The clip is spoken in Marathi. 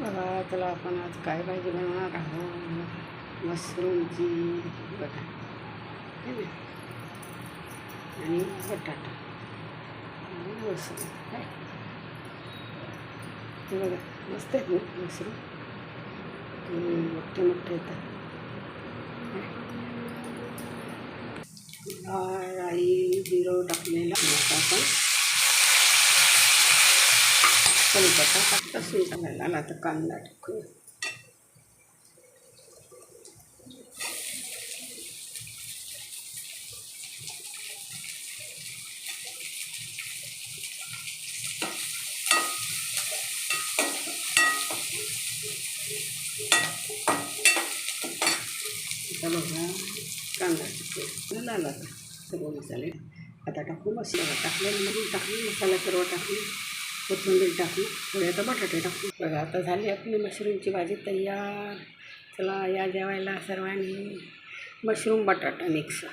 बघा चला आपण आज काय भाजी बनवणार आहोत? मशरूमची बघा. है ना आणि बटाटा. आणि मशरूम. काय? बघा. मस्त आहेत ना मशरूम? मोठे मोठे येतात. आई जिरो टाकलेला. आपण कढीपत्ता टाकता शिजायला आला तर कांदा टाकूया आता बघा कांदा टाकूया लाल आता सर्व मसाले आता टाकू मसाला टाकल्यानंतर टाकली मसाला सर्व टाकली कोथिंबीर टाकली थोडे आता बटाटे टाकू. बघा आता झाली आपली मशरूमची भाजी तयार. चला या जेवायला सर्वांनी मशरूम बटाटा मिक्स.